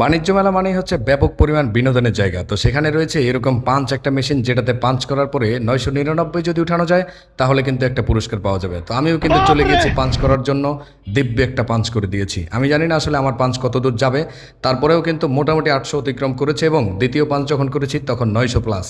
বাণিজ্য মেলা মানেই হচ্ছে ব্যাপক পরিমাণ বিনোদনের জায়গা। তো সেখানে রয়েছে এরকম পাঞ্চ একটা মেশিন যেটাতে পাঞ্চ করার পরে নয়শো নিরানব্বই যদি উঠানো যায় তাহলে কিন্তু একটা পুরস্কার পাওয়া যাবে। তো আমিও কিন্তু চলে গিয়েছি পাঞ্চ করার জন্য দিব্য একটা পাঞ্চ করে দিয়েছি। আমি জানি না আসলে আমার পাঞ্চ কত দূর যাবে। তারপরেও কিন্তু মোটামুটি আটশো অতিক্রম করেছে এবং দ্বিতীয় পাঞ্চ যখন করেছি তখন নয়শো প্লাস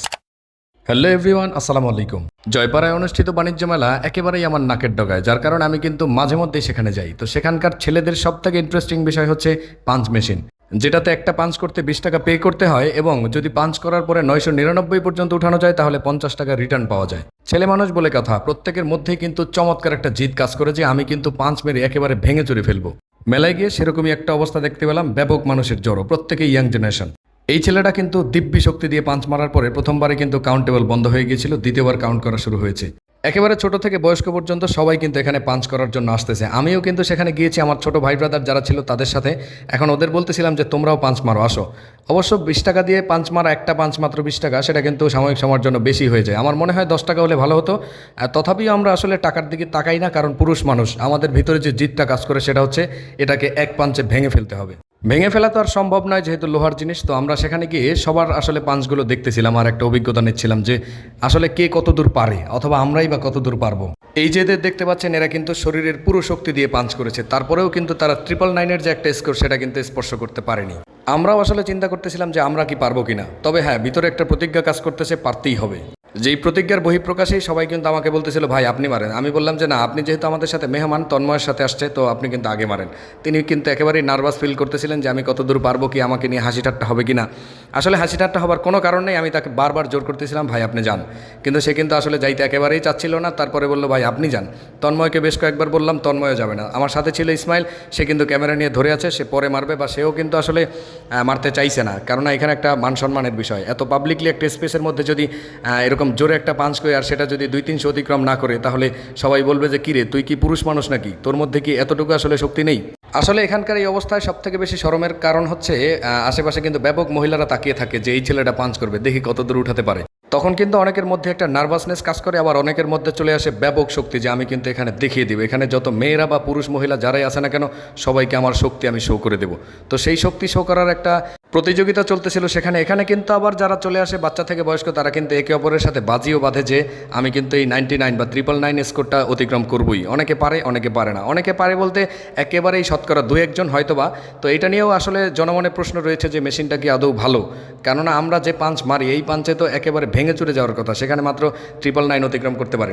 হ্যালো এভরিওয়ান আসসালামু আলাইকুম। জয়পাড়ায় অনুষ্ঠিত বাণিজ্য মেলা একেবারেই আমার নাকের ডগায় যার কারণে আমি কিন্তু মাঝে মধ্যেই সেখানে যাই। তো সেখানকার ছেলেদের সব থেকে ইন্টারেস্টিং বিষয় হচ্ছে পাঞ্চ মেশিন। যেটাতে একটা পাঞ্চ করতে বিশ টাকা পে করতে হয় এবং যদি পাঞ্চ করার পরে নয়শো নিরানব্বই পর্যন্ত উঠানো যায়, তাহলে পঞ্চাশ টাকা রিটার্ন পাওয়া যায়। ছেলে মানুষ বলে কথা, প্রত্যেকের মধ্যেই কিন্তু চমৎকার একটা জিদ কাজ করে যে আমি কিন্তু পাঞ্চ মেরে একেবারে ভেঙে চুরে ফেলব। মেলায় গিয়ে সেরকমই একটা অবস্থা দেখতে পেলাম, ব্যাপক মানুষের জড়ো, প্রত্যেকেই ইয়াং জেনারেশন এই ছেলেটা কিন্তু দিব্যি শক্তি দিয়ে পাঞ্চ মারার পরে প্রথমবারে কিন্তু কাউন্টেবল বন্ধ হয়ে গিয়েছিল, দ্বিতীয়বার কাউন্ট করা শুরু হয়েছে। একেবারে ছোট থেকে বয়স্ক পর্যন্ত সবাই কিন্তু এখানে পাঞ্চ করার জন্য আসতেছে। আমিও কিন্তু সেখানে গিয়েছি, আমার ছোট ভাই ব্রাদার যারা ছিল তাদের সাথে। এখন ওদের বলতেছিলাম যে, তোমরাও পাঞ্চ মারো, আসো। অবশ্য বিশ টাকা দিয়ে পাঞ্চ মারা একটা পাঞ্চ মাত্র বিশ টাকা, সেটা কিন্তু সাময়িক সময়ের জন্য বেশি হয়ে যায়। আমার মনে হয় দশ টাকা হলে ভালো হতো। তথাপিও আমরা আসলে টাকার দিকে তাকাই না, কারণ পুরুষ মানুষ, আমাদের ভিতরে যে জিতটা কাজ করে সেটা হচ্ছে, এটাকে এক পাঞ্চে ভেঙে ফেলতে হবে। ভেঙে ফেলা তো আর সম্ভব নয়, যেহেতু লোহার জিনিস, তো আমরা সেখানে গিয়ে সবার আসলে পাঞ্চগুলো দেখতেছিলাম আর একটা অভিজ্ঞতা নিচ্ছিলাম যে আসলে কে কত দূর পারে, অথবা আমরাই বা কত দূর পারব। এই যে এদের দেখতে পাচ্ছেন, এরা কিন্তু শরীরের পুরো শক্তি দিয়ে পাঞ্চ করেছে। তারপরেও কিন্তু তারা ট্রিপল নাইনের যে একটা স্কোর সেটা কিন্তু স্পর্শ করতে পারেনি। আমরাও আসলে চিন্তা করতেছিলাম যে আমরা কি পারব কিনা। তবে হ্যাঁ ভিতরে একটা প্রতিজ্ঞা কাজ করতেছে, পারতেই হবে। যেই প্রতিজ্ঞার বহিঃপ্রকাশেই সবাই কিন্তু আমাকে বলতেছিল ভাই আপনি মারেন। আমি বললাম যে না আপনি যেহেতু আমাদের সাথে মেহমান তন্ময়ের সাথে আসছে তো আপনি কিন্তু আগে মারেন। তিনি কিন্তু একেবারেই নার্ভাস ফিল করতেছিলেন যে আমি কতদূর পারব কি আমাকে নিয়ে হাসি ঠাট্টা হবে কিনা? আসলে হাসি ঠাট্টা হবার কোনো কারণ নেই আমি তাকে বারবার জোর করতেছিলাম ভাই আপনি যান। কিন্তু সে কিন্তু আসলে যাইতে একেবারেই চাচ্ছিল না তারপরে বলল ভাই আপনি যান। তন্ময়কে বেশ কয়েকবার বললাম তন্ময় যাবে না। আমার সাথে ছিল ইসমাইল সে কিন্তু ক্যামেরা নিয়ে ধরে আছে সে পরে মারবে বা সেও কিন্তু আসলে মারতে চাইছে না। কারণ এখানে একটা মান সম্মানের বিষয়। এত পাবলিকলি একটা স্পেসের মধ্যে যদি আহ, এরকম জোরে একটা পাঞ্চ করে আর সেটা যদি দুই তিনশো অতিক্রম না করে, তাহলে সবাই বলবে যে, কিরে, তুই কি পুরুষ মানুষ নাকি? তোর মধ্যে কি এতটুকু আসলে শক্তি নেই? আসলে এখানকার এই অবস্থায় সব থেকে বেশি সরমের কারণ হচ্ছে আশেপাশে কিন্তু ব্যাপক মহিলারা তাকিয়ে থাকে যে, এই ছেলেটা পাঞ্চ করবে, দেখি কত দূর উঠাতে পারে। তখন কিন্তু অনেকের মধ্যে একটা নার্ভাসনেস কাজ করে, আবার অনেকের মধ্যে চলে আসে ব্যাপক শক্তি যে আমি কিন্তু এখানে দেখিয়ে দিব। এখানে যত মেয়েরা বা পুরুষ মহিলা যারাই আছে না কেন, সবাইকে আমার শক্তি আমি শো করে দেব। তো সেই শক্তি শো করার একটা প্রতিযোগিতা চলতেছিল সেখানে। এখানে কিন্তু আবার যারা চলে আসে, বাচ্চা থেকে বয়স্ক, তারা কিন্তু একে অপরের সাথে বাজিও বাঁধে যে, আমি কিন্তু এই নাইনটি নাইন বা ট্রিপল নাইন স্কোরটা অতিক্রম করবই। অনেকে পারে অনেকে পারে না। অনেকে পারে বলতে একেবারেই শতকরা দু একজন হয়তোবা। তো এটা নিয়েও আসলে জনমনে প্রশ্ন রয়েছে যে মেশিনটা কি আদৌ ভালো? কেননা আমরা যে পাঞ্চ মারি, এই পাঞ্চে তো একেবারে ভেঙে চুরে যাওয়ার কথা, সেখানে মাত্র ট্রিপল নাইন অতিক্রম করতে পারে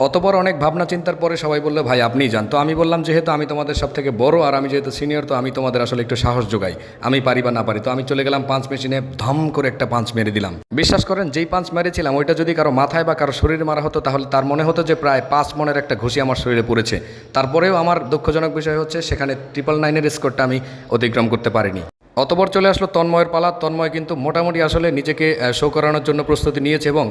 অতপর অনেক ভাবনা চিন্তার পরে সবাই বলল, ভাই, আপনিই যান। তো আমি বললাম, যেহেতু আমি তোমাদের সব থেকে বড় আর আমি যেহেতু সিনিয়র তো আমি তোমাদের আসলে একটু সাহস যোগাই। আমি পারি বা না পারি। তো আমি চলে গেলাম পাঁচ মেশিনে ধম করে একটা পাঁচ মেরে দিলাম। বিশ্বাস করেন, যেই পাঁচ মেরেছিলাম, ওইটা যদি কারও মাথায় বা কারও শরীরে মারা হতো, তাহলে তার মনে হতো যে প্রায় পাঁচ মনের একটা ঘুষি আমার শরীরে পড়েছে। তারপরেও আমার দুঃখজনক বিষয় হচ্ছে, সেখানে ট্রিপল নাইনের স্কোরটা আমি অতিক্রম করতে পারিনি। অতপর চলে আসলো তন্ময়ের পালা। তন্ময় কিন্তু মোটামুটি আসলে নিজেকে শো করানোর জন্য প্রস্তুতি নিয়েছে এবং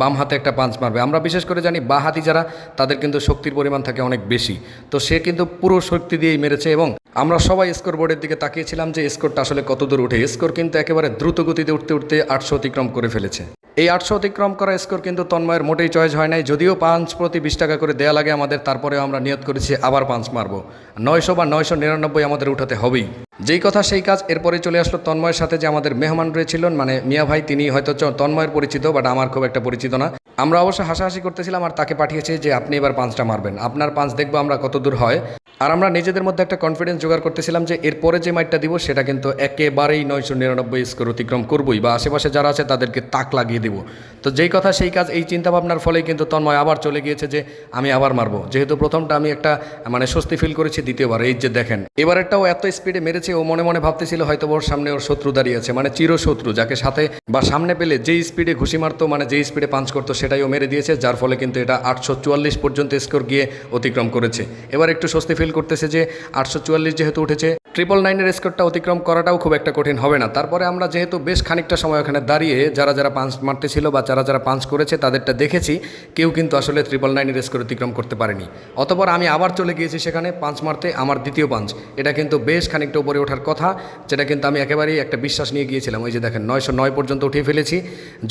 বাম হাতে একটা পাঞ্চ মারবে। আমরা বিশেষ করে জানি বা হাতি যারা, তাদের কিন্তু শক্তির পরিমাণ থাকে অনেক বেশি। তো সে কিন্তু পুরো শক্তি দিয়েই মেরেছে এবং আমরা সবাই স্কোর বোর্ডের দিকে তাকিয়েছিলাম যে স্কোরটা আসলে কত দূর উঠে। স্কোর কিন্তু একেবারে দ্রুত গতিতে উঠতে উঠতে আটশো অতিক্রম করে ফেলেছে। এই আটশো অতিক্রম করা স্কোর কিন্তু তন্ময়ের মোটেই চয়েস হয় নাই। যদিও পাঁচ প্রতি বিশ টাকা করে দেয়া লাগে আমাদের, তারপরেও আমরা নিয়ত করেছি আবার পাঁচ মারবো। নয়শো বা নয়শো নিরানব্বই আমাদের উঠাতে হবেই। যেই কথা সেই কাজ, এরপরে চলে আসলো তন্ময়ের সাথে যে আমাদের মেহমান রয়েছিলেন মানে মিয়া ভাই, তিনি হয়তো তন্ময়ের পরিচিত বাট আমার খুব একটা পরিচিত না। আমরা অবশ্য হাসাহাসি করতেছিলাম আর তাকে পাঠিয়েছি যে আপনি এবার পাঁচটা মারবেন। আপনার পাঁচ দেখব আমরা কত দূর হয়। আর আমরা নিজেদের মধ্যে একটা কনফিডেন্স জোগাড় করতেছিলাম যে এরপরে যে মাইটটা দিব, সেটা কিন্তু একেবারেই নয়শো নিরানব্বই স্কোর অতিক্রম করবই, বা আশেপাশে যারা আছে তাদেরকে তাক লাগিয়ে দিব। তো যেই কথা সেই কাজ, এই চিন্তাভাবনার ফলেই কিন্তু তন্ময় আবার চলে গিয়েছে যে আমি আবার মারবো। যেহেতু প্রথমটা আমি একটা মানে স্বস্তি ফিল করেছি, দ্বিতীয়বার, এই যে দেখেন। এবারেরটাও এত স্পিডে মেরেছে ও মনে মনে ভাবতেছিল হয়তো ওর সামনে ওর শত্রু দাঁড়িয়ে আছে মানে চিরশত্রু, যাকে সাথে বা সামনে পেলে যেই স্পিডে ঘুষি মারতো মানে যেই স্পিডে পাঞ্চ করতো, সেটাই ও মেরে দিয়েছে, যার ফলে কিন্তু এটা আটশো চুয়াল্লিশ পর্যন্ত স্কোর গিয়ে অতিক্রম করেছে। এবার একটু স্বস্তি ফিল করতেছে যে আটশো চুয়াল্লিশ যেহেতু উঠেছে ট্রিপল নাইনের স্কোরটা অতিক্রম করাটাও খুব একটা কঠিন হবে না। তারপরে আমরা যেহেতু বেশ খানিকটা সময় ওখানে দাঁড়িয়ে যারা যারা পাঞ্চ মারতেছিল বা যারা যারা পাঞ্চ করেছে তাদেরটা দেখেছি, কেউ কিন্তু আসলে ট্রিপল নাইনের স্কোর অতিক্রম করতে পারেনি। অতপর আমি আবার চলে গিয়েছি সেখানে পাঞ্চ মারতে আমার দ্বিতীয় পাঞ্চ এটা কিন্তু বেশ খানিকটা উপরে ওঠার কথা, যেটা কিন্তু আমি একেবারেই একটা বিশ্বাস নিয়ে গিয়েছিলাম। ওই যে দেখেন, নয়শো নয় পর্যন্ত উঠিয়ে ফেলেছি।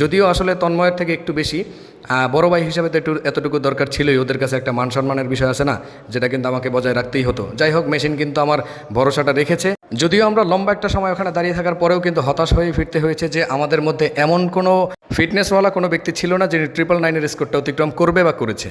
যদিও আসলে তন্ময়ের থেকে একটু বেশি বড় ভাই হিসাবে তো একটু এতটুকু দরকার ছিলই। ওদের কাছে একটা মান সম্মানের বিষয় আছে না, যেটা কিন্তু আমাকে বজায় রাখতেই হতো। যাই হোক, মেশিন কিন্তু আমার ভরসাটা রেখেছে। যদিও আমরা লম্বা একটা সময় ওখানে দাঁড়িয়ে থাকার পরেও কিন্তু হতাশ হয়ে ফিরতে হয়েছে যে আমাদের মধ্যে এমন কোনো ফিটনেসওয়ালা কোনো ব্যক্তি ছিল না যিনি ট্রিপল নাইনের স্কোরটা অতিক্রম করবে বা করেছে।